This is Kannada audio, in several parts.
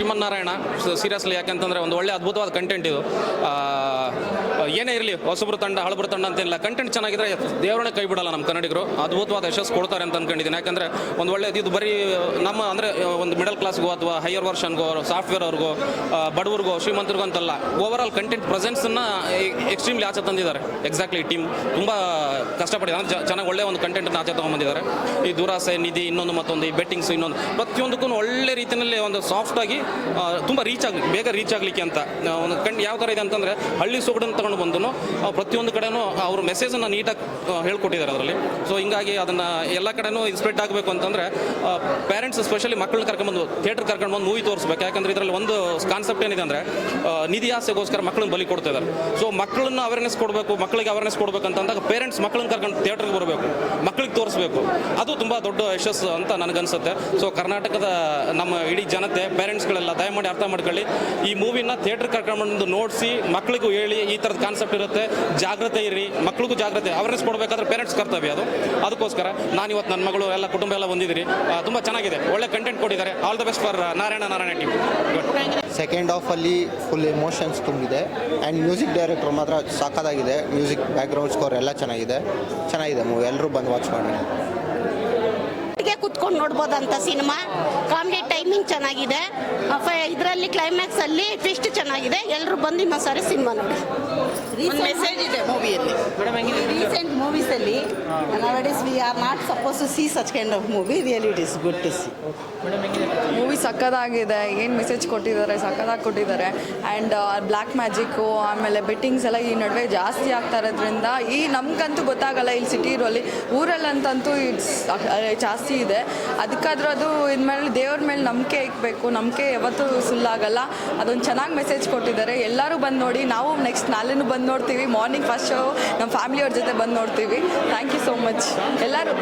ಶ್ರೀಮನ್ನಾರಾಯಣ ಸೀರಿಯಸ್ಲಿ ಯಾಕಂತಂದ್ರೆ ಒಂದು ಒಳ್ಳೆ ಅದ್ಭುತವಾದ ಕಂಟೆಂಟ್ ಇದು. ಏನೇ ಇರಲಿ, ಹೊಸಬ್ರು ತಂಡ, ಹಳಬ್ರು ತಂಡ ಅಂತೇನಿಲ್ಲ ಕಂಟೆಂಟ್ ಚೆನ್ನಾಗಿದ್ರೆ ದೇವರನ್ನೇ ಕೈ ಬಿಡಲ್ಲ ನಮ್ಮ ಕನ್ನಡಿಗರು. ಅದ್ಭುತವಾದ ಯಶಸ್ಸು ಕೊಡ್ತಾರೆ ಅಂತ ಅಂದ್ಕೊಂಡಿದ್ದೀನಿ ಯಾಕಂದರೆ ಒಂದು ಒಳ್ಳೆ ಇದು ಬರೀ ನಮ್ಮ ಅಂದರೆ, ಒಂದು ಮಿಡಲ್ ಕ್ಲಾಸ್ಗೋ ಅಥವಾ ಹೈಯರ್ ವರ್ಷನ್ಗೋ ಸಾಫ್ಟ್ವೇರ್ ಅವ್ರಿಗೋ ಬಡವ್ರಿಗೋ, ಶ್ರೀಮಂತರಿಗೋ ಅಂತಲ್ಲ ಓವರ್ ಆಲ್ ಕಂಟೆಂಟ್ ಪ್ರೆಸೆನ್ಸನ್ನು ಎಕ್ಸ್ಟ್ರೀಮ್ಲಿ ಆಚೆ ತಂದಿದ್ದಾರೆ. ಎಕ್ಸಾಕ್ಟ್ಲಿ ಟೀಮ್ ತುಂಬ ಅಂದ್ರೆ ಚೆನ್ನಾಗಿ ಒಳ್ಳೆ ಒಂದು ಕಂಟೆಂಟನ್ನು ಆಚೆ ತೊಗೊಂಬಂದಿದ್ದಾರೆ. ಈ ದುರಾಸೆ, ನಿಧಿ, ಇನ್ನೊಂದು ಮತ್ತೊಂದು, ಈ ಬೆಟ್ಟಿಂಗ್ಸ್ ಇನ್ನೊಂದು. ಪ್ರತಿಯೊಂದಕ್ಕೂ ಒಳ್ಳೆ ರೀತಿಯಲ್ಲಿ ಒಂದು ಸಾಫ್ಟಾಗಿ ತುಂಬ ರೀಚ್ ಆಗಲಿ ಬೇಗ ರೀಚ್ ಆಗಲಿಕ್ಕೆ ಅಂತ. ಒಂದು ಕಂಡು ಯಾವ ಥರ ಇದೆ ಅಂತಂದರೆ ಹಳ್ಳಿ ಸೊಗಡನ್ನು ತಗೊಂಡು ಬಂದು ಪ್ರತಿಯೊಂದು ಕಡೆನೂ ಅವ್ರ ಮೆಸೇಜನ್ನು ನೀಟಾಗಿ ಹೇಳ್ಕೊಟ್ಟಿದ್ದಾರೆ ಅದರಲ್ಲಿ. ಸೊ ಹಿಂಗಾಗಿ ಅದನ್ನು ಎಲ್ಲ ಕಡೆನೂ ಇದು ಆಗಬೇಕು ಅಂತಂದರೆ ಪೇರೆಂಟ್ಸ್ ಸ್ಪೆಷಲಿ ಮಕ್ಕಳನ್ನ ಕರ್ಕೊಂಡ್ಬಂದು ಥಿಯೇಟರ್ ಕರ್ಕೊಂಡು ಬಂದು ಮೂವಿ ತೋರಿಸ್ಬೇಕು. ಯಾಕಂದ್ರೆ ಇದರಲ್ಲಿ ಒಂದು ಕಾನ್ಸೆಪ್ಟ್ ಏನಿದೆ ಅಂದರೆ ನಿಧಿ ಆಸೆಗೋಸ್ಕರ ಮಕ್ಕಳನ್ನ ಬಲಿ ಕೊಡ್ತಾ ಇದ್ದಾರೆ. ಸೊ ಮಕ್ಕಳನ್ನ ಅವೇರ್ನೆಸ್ ಕೊಡಬೇಕು, ಮಕ್ಕಳಿಗೆ ಅವೇರ್ನೆಸ್ ಕೊಡಬೇಕು ಅಂತಂದಾಗ ಪೇರೆಂಟ್ಸ್ ಮಕ್ಕಳನ್ನ ಕರ್ಕೊಂಡು ಥಿಯೇಟರ್ಗೆ ಬರಬೇಕು, ಮಕ್ಕಳಿಗೆ ತೋರಿಸ್ಬೇಕು. ಅದು ತುಂಬ ದೊಡ್ಡ ಯಶಸ್ಸು ಅಂತ ನನಗನ್ಸುತ್ತೆ. ಸೊ ಕರ್ನಾಟಕದ ನಮ್ಮ ಇಡೀ ಜನತೆ ಪೇರೆಂಟ್ಸ್ಗಳೆಲ್ಲ ದಯಮಾಡಿ ಅರ್ಥ ಮಾಡ್ಕೊಳ್ಳಿ. ಈ ಮೂವಿನ ಥಿಯೇಟರ್ ಕರ್ಕೊಂಡು ನೋಡಿಸಿ ಮಕ್ಕಳಿಗೂ ಹೇಳಿ, ಈ ಥರದ ಕಾನ್ಸೆಪ್ಟ್ ಇರುತ್ತೆ. ಜಾಗ್ರತೆ ಇರಿ ಮಕ್ಕಳಿಗೂ ಜಾಗ್ರತೆ ಅವೇರ್ನೆಸ್ ಕೊಡಬೇಕಾದ್ರೆ ಪೇರೆಂಟ್ಸ್ ಕರ್ತವ್ಯ ಅದು. ಅದಕ್ಕೋಸ್ಕರ ನಾನು ಇವತ್ತು ನನ್ನ ಮಗಳು ಎಲ್ಲ ಕುಟುಂಬ ಎಲ್ಲ ಬಂದಿದ್ದೀರಿ ತುಂಬ ಚೆನ್ನಾಗಿದೆ. ಒಳ್ಳೆ ಕಂಟೆಂಟ್ ಕೊಟ್ಟಿದ್ದಾರೆ. All the best for Narayana Narayana team second ಹಾಫಲ್ಲಿ full emotions ತುಂಬಿದೆ. ಆ್ಯಂಡ್ ಮ್ಯೂಸಿಕ್ ಡೈರೆಕ್ಟರ್ ಮಾತ್ರ ಸಾಕಾಗಿದೆ ಮ್ಯೂಸಿಕ್ ಬ್ಯಾಕ್ಗ್ರೌಂಡ್ ಸ್ಕೋರ್ ಎಲ್ಲ ಚೆನ್ನಾಗಿದೆ. ಚೆನ್ನಾಗಿದೆ ಮೂವಿ ಎಲ್ಲರೂ ಬಂದು ವಾಚ್ ಮಾಡಿ ಕುತ್ಕೊಂಡು ನೋಡ್ಬೋದಂತ ಸಿನಿಮಾ. ಕಾಮಿಡಿ ಟೈಮಿಂಗ್ ಚೆನ್ನಾಗಿದೆ. ಇದರಲ್ಲಿ ಕ್ಲೈಮ್ಯಾಕ್ಸ್ ಅಲ್ಲಿ ಟ್ವಿಸ್ಟ್ ಚೆನ್ನಾಗಿದೆ. ಎಲ್ಲರೂ ಬಂದು ಇನ್ನೊಂದ್ಸಾರಿ ಸಿನಿಮಾ ನೋಡಿ. ಒಂದು ಮೆಸೇಜ್ ಇದೆ ಮೂವಿಯಲ್ಲಿ recent movies nowadays we are not suppose to see such kind of movie really it is good to see movie ಸಕ್ಕದಾಗಿದೆ. ಏನು ಮೆಸೇಜ್ ಕೊಟ್ಟಿದ್ದಾರೆ? ಸಕ್ಕದಾಗಿ ಕೊಟ್ಟಿದ್ದಾರೆ. ಆ್ಯಂಡ್ ಬ್ಲ್ಯಾಕ್ ಮ್ಯಾಜಿಕ್ಕು ಆಮೇಲೆ ಬೆಟ್ಟಿಂಗ್ಸ್ ಎಲ್ಲ ಈ ನಡುವೆ ಜಾಸ್ತಿ ಆಗ್ತಾ ಇರೋದ್ರಿಂದ ಈ ನಮಗಂತೂ ಗೊತ್ತಾಗಲ್ಲ ಇಲ್ಲಿ ಸಿಟಿ ಇರೋಲ್ಲಿ. ಊರಲ್ಲಂತಂತೂ ಇಟ್ಸ್ ಜಾಸ್ತಿ ಇದೆ. ಅದಕ್ಕಾದ್ರೂ ಅದು ಇನ್ಮೇಲೆ ದೇವ್ರ ಮೇಲೆ ನಂಬಿಕೆ ಇಕ್ಬೇಕು. ನಂಬಿಕೆ ಯಾವತ್ತೂ ಸುಳ್ಳಾಗಲ್ಲ. ಅದೊಂದು ಚೆನ್ನಾಗಿ ಮೆಸೇಜ್ ಕೊಟ್ಟಿದ್ದಾರೆ. ಎಲ್ಲರೂ ಬಂದು ನೋಡಿ. ನಾವು ನೆಕ್ಸ್ಟ್ ನಾಳೆನೂ ಬಂದು ನೋಡ್ತೀವಿ. ಮಾರ್ನಿಂಗ್ ಫಸ್ಟ್ ಶೋ ನಮ್ಮ ಫ್ಯಾಮಿಲಿಯವ್ರ ಜೊತೆ ಬಂದು ನೋಡ್ತೀವಿ. ಥ್ಯಾಂಕ್ ಯು ಸೋ ಮಚ್ ಎಲ್ಲರೂ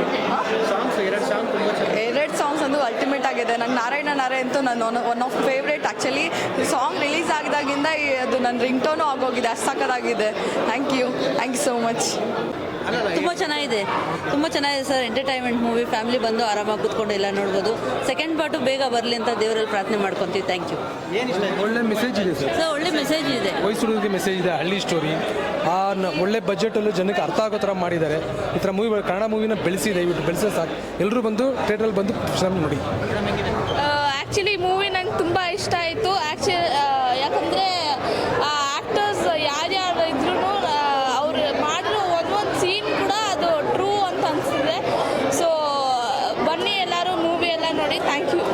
ಎರಡು ಸಾಂಗ್ಸ್ ಅಂದು ಅಲ್ಟಿಮೇಟ್ ಆಗಿದೆ. ನನ್ನ ನಾರಾಯಣ ನಾರಾಯಣ ಅಂತೂ ನನ್ನ one of favourite actually song release ಆಗಿದಾಗಿಂದ ಅದು ನನ್ನ ರಿಂಗ್ ಟೋನು ಆಗೋಗಿದೆ. ಅಷ್ಟು ಸಕ್ಕದಾಗಿದೆ thank you thank you so much ತುಂಬ ಚೆನ್ನಾಗಿದೆ. ತುಂಬ ಚೆನ್ನಾಗಿದೆ ಸರ್ ಎಂಟರ್ಟೈನ್ಮೆಂಟ್ ಮೂವಿ ಫ್ಯಾಮಿಲಿ ಬಂದು ಆರಾಮಾಗಿ ಕೂತ್ಕೊಂಡು ಎಲ್ಲ ನೋಡ್ಬೋದು. ಸೆಕೆಂಡ್ ಪಾರ್ಟು ಬೇಗ ಬರಲಿ ಅಂತ ದೇವರಲ್ಲಿ ಪ್ರಾರ್ಥನೆ ಮಾಡ್ಕೊತೀವಿ. ಥ್ಯಾಂಕ್ ಯು ಒಳ್ಳೆ ಮೆಸೇಜ್ ಇದೆ ಸರ್. ಸರ್ ಒಳ್ಳೆ ಮೆಸೇಜ್ ಇದೆ. ಮೈಸೂರಿಗೆ ಮೆಸೇಜ್ ಇದೆ ಹಳ್ಳಿ ಸ್ಟೋರಿ ಆ ಒಳ್ಳೆ ಬಜೆಟಲ್ಲೂ ಜನಕ್ಕೆ ಅರ್ಥ ಆಗೋ ಥರ ಮಾಡಿದ್ದಾರೆ. ಈ ಥರ ಮೂವಿ ಕನ್ನಡ ಮೂವಿನ ಬೆಳೆಸಿ ದಯವಿಟ್ಟು ಬೆಳೆಸೋ ಸಾಕು. ಎಲ್ಲರೂ ಬಂದು ಥಿಯೇಟ್ರಲ್ಲಿ ಬಂದು ನೋಡಿ. ಆ್ಯಕ್ಚುಲಿ ಮೂವಿ ನಂಗೆ ತುಂಬ ಇಷ್ಟ ಆಯಿತು ಆ್ಯಕ್ಚುಲಿ ಯಾಕಂದರೆ ಆ್ಯಕ್ಟರ್ಸ್ ಯಾರ್ಯಾರು ಇದ್ರೂ ಅವ್ರು ಮಾಡಿರೋ ಒಂದೊಂದು ಸೀನ್ ಕೂಡ ಅದು ಟ್ರೂ ಅಂತ ಅನಿಸ್ತಿದೆ ಸೊ ಬನ್ನಿ ಎಲ್ಲರೂ ಮೂವಿ ಎಲ್ಲ ನೋಡಿ